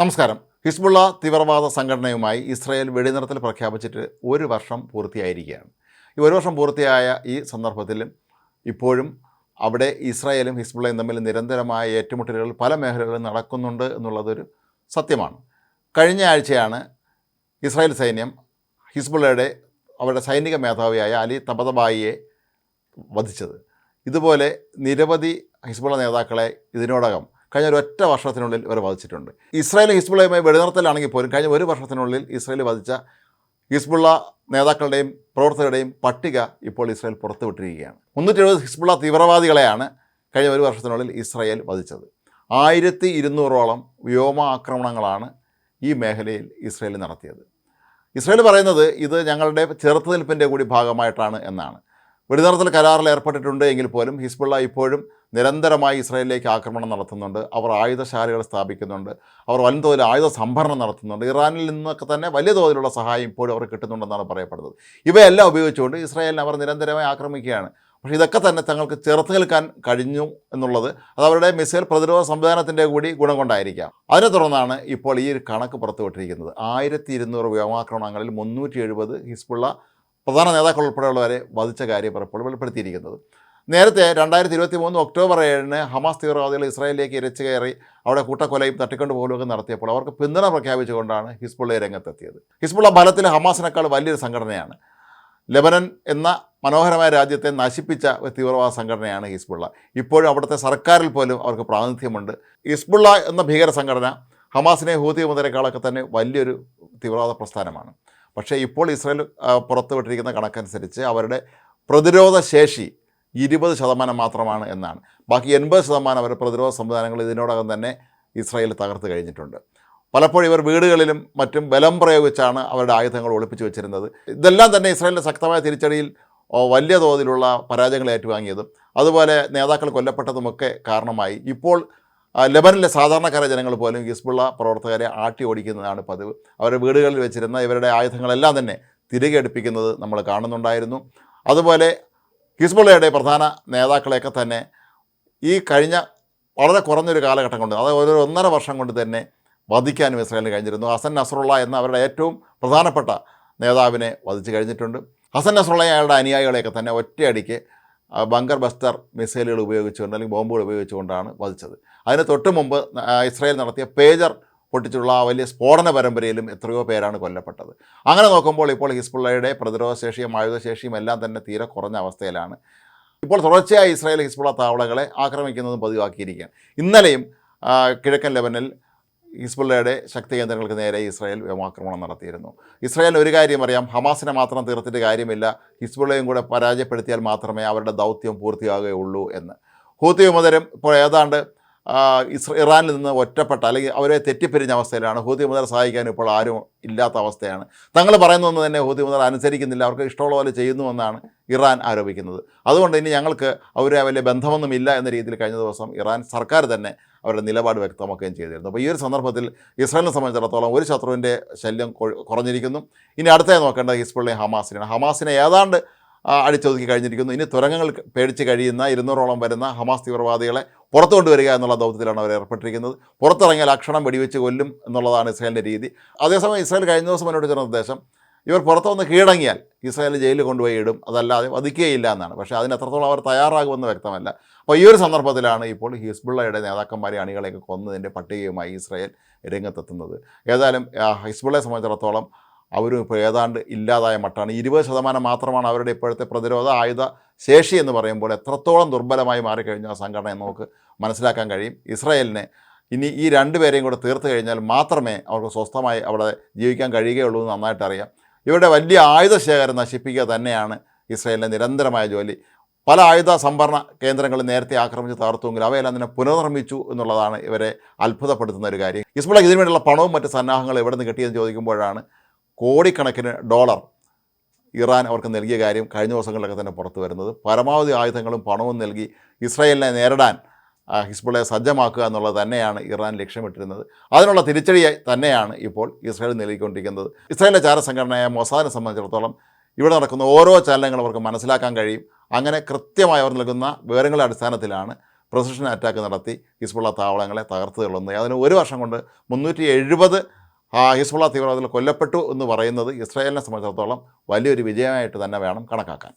നമസ്കാരം. ഹിസ്ബുള്ള തീവ്രവാദ സംഘടനയുമായി ഇസ്രായേൽ വെടിനിർത്തൽ പ്രഖ്യാപിച്ചിട്ട് ഒരു വർഷം പൂർത്തിയായിരിക്കുകയാണ്. ഈ ഒരു വർഷം പൂർത്തിയായ ഈ സന്ദർഭത്തിലും ഇപ്പോഴും അവിടെ ഇസ്രായേലും ഹിസ്ബുള്ളയും തമ്മിൽ നിരന്തരമായ ഏറ്റുമുട്ടലുകൾ പല മേഖലകളിൽ നടക്കുന്നുണ്ട് എന്നുള്ളതൊരു സത്യമാണ്. കഴിഞ്ഞ ആഴ്ചയാണ് ഇസ്രായേൽ സൈന്യം ഹിസ്ബുള്ളയുടെ അവരുടെ സൈനിക മേധാവിയായ അലി തബതബായിയെ വധിച്ചത്. ഇതുപോലെ നിരവധി ഹിസ്ബുള്ള നേതാക്കളെ ഇതിനോടകം കഴിഞ്ഞ ഒരു ഒറ്റ വർഷത്തിനുള്ളിൽ ഇവർ വധിച്ചിട്ടുണ്ട് ഇസ്രായേൽ ഹിസ്ബുള്ളയുമായി വെടിനിർത്തലാണെങ്കിൽ പോലും കഴിഞ്ഞ ഒരു വർഷത്തിനുള്ളിൽ ഇസ്രായേൽ വധിച്ച ഹിസ്ബുള്ള നേതാക്കളുടെയും പ്രവർത്തകരുടെയും പട്ടിക ഇപ്പോൾ ഇസ്രായേൽ പുറത്തുവിട്ടിരിക്കുകയാണ്. മുന്നൂറ്റി എഴുപത് ഹിസ്ബുള്ള തീവ്രവാദികളെയാണ് കഴിഞ്ഞ ഒരു വർഷത്തിനുള്ളിൽ ഇസ്രായേൽ വധിച്ചത് ആയിരത്തി ഇരുന്നൂറോളം വ്യോമ ആക്രമണങ്ങളാണ് ഈ മേഖലയിൽ ഇസ്രായേൽ നടത്തിയത്. ഇസ്രായേൽ പറയുന്നത് ഇത് ഞങ്ങളുടെ ചെറുത്തുനിൽപ്പിന്റെ കൂടി ഭാഗമായിട്ടാണ് എന്നാണ്. വെടിനിർത്തൽ കരാറിൽ ഏർപ്പെട്ടിട്ടുണ്ട് എങ്കിൽ പോലും ഹിസ്ബുള്ള ഇപ്പോഴും നിരന്തരമായി ഇസ്രായേലിലേക്ക് ആക്രമണം നടത്തുന്നുണ്ട്. അവർ ആയുധശാലകൾ സ്ഥാപിക്കുന്നുണ്ട്. അവർ വൻതോതിൽ ആയുധ സംഭരണം നടത്തുന്നുണ്ട്. ഇറാനിൽ നിന്നൊക്കെ തന്നെ വലിയ തോതിലുള്ള സഹായം ഇപ്പോഴും അവർ കിട്ടുന്നുണ്ടെന്നാണ് പറയപ്പെടുന്നത്. ഇവയെല്ലാം ഉപയോഗിച്ചുകൊണ്ട് ഇസ്രായേലിനെ അവർ നിരന്തരമായി ആക്രമിക്കുകയാണ്. പക്ഷേ ഇതൊക്കെ തന്നെ തങ്ങൾക്ക് ചെറുത്ത് നിൽക്കാൻ കഴിഞ്ഞു എന്നുള്ളത് അത് അവരുടെ മിസൈൽ പ്രതിരോധ സംവിധാനത്തിന്റെ കൂടി ഗുണം കൊണ്ടായിരിക്കാം. അതിനെ തുടർന്നാണ് ഇപ്പോൾ ഈ ഒരു കണക്ക് പുറത്തുവിട്ടിരിക്കുന്നത്. ആയിരത്തി ഇരുന്നൂറ് വ്യോമാക്രമണങ്ങളിൽ മുന്നൂറ്റി എഴുപത് ഹിസ്ബുള്ള പ്രധാന നേതാക്കൾ ഉൾപ്പെടെയുള്ളവരെ വധിച്ച കാര്യം ഇപ്പോൾ വെളിപ്പെടുത്തിയിരിക്കുന്നത്. നേരത്തെ രണ്ടായിരത്തി ഇരുപത്തി മൂന്ന് ഒക്ടോബർ ഏഴിന് ഹമാസ് തീവ്രവാദികൾ ഇസ്രായേലിലേക്ക് ഇരച്ചു കയറി അവിടെ കൂട്ടക്കൊലയും തട്ടിക്കൊണ്ട് നടത്തിയപ്പോൾ അവർക്ക് പിന്തുണ പ്രഖ്യാപിച്ചുകൊണ്ടാണ് ഹിസ്ബുള്ള രംഗത്തെത്തിയത്. ഹിസ്ബുള്ള ഫലത്തിൽ ഹമാസിനേക്കാൾ വലിയൊരു സംഘടനയാണ്. ലെബനൻ എന്ന മനോഹരമായ രാജ്യത്തെ നശിപ്പിച്ച ഒരു തീവ്രവാദ സംഘടനയാണ് ഹിസ്ബുള്ള. ഇപ്പോഴും അവിടുത്തെ സർക്കാരിൽ പോലും അവർക്ക് പ്രാതിനിധ്യമുണ്ട്. ഹിസ്ബുള്ള എന്ന ഭീകര സംഘടന ഹമാസിനെ ഹൂതി മുതലേക്കാളൊക്കെ തന്നെ വലിയൊരു തീവ്രവാദ പ്രസ്ഥാനമാണ്. പക്ഷേ ഇപ്പോൾ ഇസ്രായേൽ പുറത്തുവിട്ടിരിക്കുന്ന കണക്കനുസരിച്ച് അവരുടെ പ്രതിരോധ ശേഷി ഇരുപത് ശതമാനം മാത്രമാണ് എന്നാണ്. ബാക്കി എൺപത് ശതമാനം അവരുടെ പ്രതിരോധ സംവിധാനങ്ങൾ ഇതിനോടകം തന്നെ ഇസ്രായേൽ തകർത്ത് കഴിഞ്ഞിട്ടുണ്ട്. പലപ്പോഴും ഇവർ വീടുകളിലും മറ്റും ബലം പ്രയോഗിച്ചാണ് അവരുടെ ആയുധങ്ങൾ ഒളിപ്പിച്ചു വെച്ചിരുന്നത്. ഇതെല്ലാം തന്നെ ഇസ്രായേലിന്റെ ശക്തമായ തിരിച്ചടിയിൽ വലിയ തോതിലുള്ള പരാജയങ്ങൾ ഏറ്റുവാങ്ങിയതും അതുപോലെ നേതാക്കൾ കൊല്ലപ്പെട്ടതുമൊക്കെ കാരണമായി. ഇപ്പോൾ ലബനിലെ സാധാരണക്കാരായ ജനങ്ങൾ പോലും ഹിസ്ബുള്ള പ്രവർത്തകരെ ആട്ടി ഓടിക്കുന്നതാണ് പതിവ്. അവരുടെ വീടുകളിൽ വെച്ചിരുന്ന ഇവരുടെ ആയുധങ്ങളെല്ലാം തന്നെ തിരികെ എടുപ്പിക്കുന്നത് നമ്മൾ കാണുന്നുണ്ടായിരുന്നു. അതുപോലെ ഹിസ്ബുള്ളയുടെ പ്രധാന നേതാക്കളെയൊക്കെ തന്നെ ഈ കഴിഞ്ഞ വളരെ കുറഞ്ഞൊരു കാലഘട്ടം കൊണ്ട് അതായത് ഒരു ഒന്നര വർഷം കൊണ്ട് തന്നെ വധിക്കാനും ഇസ്രായേലിന് കഴിഞ്ഞിരുന്നു. ഹസൻ നസറുള്ള എന്ന അവരുടെ ഏറ്റവും പ്രധാനപ്പെട്ട നേതാവിനെ വധിച്ചു കഴിഞ്ഞിട്ടുണ്ട്. ഹസൻ നസറുള്ള അയാളുടെ അനുയായികളെയൊക്കെ തന്നെ ഒറ്റയടിക്ക് ബങ്കർ ബസ്റ്റർ മിസൈലുകൾ ഉപയോഗിച്ചുകൊണ്ട് അല്ലെങ്കിൽ ബോംബുകൾ ഉപയോഗിച്ചുകൊണ്ടാണ് വധിച്ചത്. അതിന് തൊട്ട് മുമ്പ് ഇസ്രായേൽ നടത്തിയ പേജർ പൊട്ടിച്ചുള്ള ആ വലിയ സ്ഫോടന പരമ്പരയിലും എത്രയോ പേരാണ് കൊല്ലപ്പെട്ടത്. അങ്ങനെ നോക്കുമ്പോൾ ഇപ്പോൾ ഹിസ്ബുള്ളയുടെ പ്രതിരോധശേഷിയും ആയുധശേഷിയും എല്ലാം തന്നെ തീരെ കുറഞ്ഞ അവസ്ഥയിലാണ്. ഇപ്പോൾ തുടർച്ചയായി ഇസ്രായേൽ ഹിസ്ബുള്ള താവളകളെ ആക്രമിക്കുന്നതും പതിവാക്കിയിരിക്കുകയാണ്. ഇന്നലെയും കിഴക്കൻ ലെബനിൽ ഹിസ്ബുള്ളയുടെ ശക്തി കേന്ദ്രങ്ങൾക്ക് നേരെ ഇസ്രായേൽ വ്യോമാക്രമണം നടത്തിയിരുന്നു. ഇസ്രായേൽ ഒരു കാര്യം അറിയാം ഹമാസിനെ മാത്രം തീർത്തിട്ട് കാര്യമില്ല. ഹിസ്ബുള്ളയും കൂടെ പരാജയപ്പെടുത്തിയാൽ മാത്രമേ അവരുടെ ദൗത്യം പൂർത്തിയാകുകയുള്ളൂ എന്ന്. ഹൂത്തി വിമതരും ഇപ്പോൾ ഏതാണ്ട് ഇറാനിൽ നിന്ന് ഒറ്റപ്പെട്ട അല്ലെങ്കിൽ അവരെ തെറ്റിപ്പിരിഞ്ഞ അവസ്ഥയിലാണ്. ഹൂതി മുതൽ സഹായിക്കാൻ ഇപ്പോൾ ആരും ഇല്ലാത്ത അവസ്ഥയാണ്. തങ്ങൾ പറയുന്നതൊന്നും തന്നെ ഹൂതി മുതൽ അനുസരിക്കുന്നില്ല. അവർക്ക് ഇഷ്ടമുള്ള പോലെ ചെയ്യുന്നുവെന്നാണ് ഇറാൻ ആരോപിക്കുന്നത്. അതുകൊണ്ട് ഇനി ഞങ്ങൾക്ക് അവരെ വലിയ ബന്ധമൊന്നുമില്ല എന്ന രീതിയിൽ കഴിഞ്ഞ ദിവസം ഇറാൻ സർക്കാർ തന്നെ അവരുടെ നിലപാട് വ്യക്തമാക്കുകയും ചെയ്തിരുന്നു. അപ്പോൾ ഈ ഒരു സന്ദർഭത്തിൽ ഇസ്രായേലിനെ സംബന്ധിച്ചിടത്തോളം ഒരു ശത്രുവിന്റെ ശല്യം കുറഞ്ഞിരിക്കുന്നു. ഇനി അടുത്തേ നോക്കേണ്ടത് ഹിസ്ബുള്ളി ഹമാസിനെയാണ്. ഹമാസിനെ ഏതാണ്ട് അടിച്ചൊതുക്കി കഴിഞ്ഞിരിക്കുന്നു. ഇനി തുരങ്കങ്ങൾ പേടിച്ച് കഴിയുന്ന ഇരുന്നൂറോളം വരുന്ന ഹമാസ് തീവ്രവാദികളെ പുറത്തു കൊണ്ടുവരിക എന്നുള്ള ദൗത്യത്തിലാണ് അവർ ഏർപ്പെട്ടിരിക്കുന്നത്. പുറത്തിറങ്ങിയാൽ അക്ഷണം വെടിവെച്ച് കൊല്ലും എന്നുള്ളതാണ് ഇസ്രായേലിന്റെ രീതി. അതേസമയം ഇസ്രായേൽ കഴിഞ്ഞ ദിവസം മുന്നോട്ട് ചെന്ന നിർദ്ദേശം ഇവർ പുറത്തു വന്ന് കീഴടങ്ങിയാൽ ഇസ്രായേൽ ജയിലിൽ കൊണ്ടുപോയി ഇടും. അതല്ലാതെ വധിക്കുകയില്ല എന്നാണ്. പക്ഷേ അതിന് എത്രത്തോളം അവർ തയ്യാറാകുമെന്ന് വ്യക്തമല്ല. അപ്പോൾ ഈ ഒരു സന്ദർഭത്തിലാണ് ഇപ്പോൾ ഹിസ്ബുള്ളയുടെ നേതാക്കന്മാരെ അണികളെയൊക്കെ കൊന്നതിന്റെ പട്ടികയുമായി ഇസ്രായേൽ രംഗത്തെത്തുന്നത്. ഏതായാലും ഹിസ്ബുള്ളയെ സംബന്ധിച്ചിടത്തോളം അവരും ഇപ്പോൾ ഏതാണ്ട് ഇല്ലാതായ മട്ടാണ്. ഇരുപത് ശതമാനം മാത്രമാണ് അവരുടെ ഇപ്പോഴത്തെ പ്രതിരോധ ആയുധ ശേഷി എന്ന് പറയുമ്പോൾ എത്രത്തോളം ദുർബലമായി മാറിക്കഴിഞ്ഞ ആ സംഘടന എന്ന് നമുക്ക് മനസ്സിലാക്കാൻ കഴിയും. ഇസ്രായേലിനെ ഇനി ഈ രണ്ടുപേരെയും കൂടെ തീർത്തു കഴിഞ്ഞാൽ മാത്രമേ അവർക്ക് സ്വസ്ഥമായി അവിടെ ജീവിക്കാൻ കഴിയുകയുള്ളൂ എന്ന് നന്നായിട്ട് അറിയാം. ഇവരുടെ വലിയ ആയുധ ശേഖരം നശിപ്പിക്കുക തന്നെയാണ് ഇസ്രായേലിന്റെ നിരന്തരമായ ജോലി. പല ആയുധ സംഭരണ കേന്ദ്രങ്ങൾ നേരത്തെ ആക്രമിച്ച് തകർത്തുവെങ്കിൽ അവയെല്ലാം തന്നെ പുനർനിർമ്മിച്ചു എന്നുള്ളതാണ് ഇവരെ അത്ഭുതപ്പെടുത്തുന്ന ഒരു കാര്യം. ഹിസ്ബുള്ള ഇതിനു വേണ്ടിയുള്ള പണവും മറ്റ് സന്നാഹങ്ങളും എവിടെ നിന്ന് കിട്ടിയെന്ന് ചോദിക്കുമ്പോഴാണ് കോടിക്കണക്കിന് ഡോളർ ഇറാൻ അവർക്ക് നൽകിയ കാര്യം കഴിഞ്ഞ ദിവസങ്ങളിലൊക്കെ തന്നെ പുറത്തു വരുന്നത്. പരമാവധി ആയുധങ്ങളും പണവും നൽകി ഇസ്രായേലിനെ നേരിടാൻ ഹിസ്ബുളെ ഹിസ്ബുള്ളയെ സജ്ജമാക്കുക എന്നുള്ളത് തന്നെയാണ് ഇറാൻ ലക്ഷ്യമിട്ടിരുന്നത്. അതിനുള്ള തിരിച്ചടി തന്നെയാണ് ഇപ്പോൾ ഇസ്രായേൽ നൽകിക്കൊണ്ടിരിക്കുന്നത്. ഇസ്രായേലിലെ ചാരസംഘടനയായ മൊസാദിനെ സംബന്ധിച്ചിടത്തോളം ഇവിടെ നടക്കുന്ന ഓരോ ചലനങ്ങളും അവർക്ക് മനസ്സിലാക്കാൻ കഴിയും. അങ്ങനെ കൃത്യമായി അവർ നൽകുന്ന വിവരങ്ങളുടെ അടിസ്ഥാനത്തിലാണ് പ്രൊസിഷൻ അറ്റാക്ക് നടത്തി ഹിസ്ബുള്ള താവളങ്ങളെ തകർത്ത് തള്ളുന്നത്. അതിന് ഒരു വർഷം കൊണ്ട് മുന്നൂറ്റി എഴുപത് ഹിസ്ബുള്ള തീവ്രവാദികൾ കൊല്ലപ്പെട്ടു എന്ന് പറയുന്നത് ഇസ്രായേലിനെ സംബന്ധിച്ചിടത്തോളം വലിയൊരു വിജയമായിട്ട് തന്നെ വേണം കണക്കാക്കാൻ.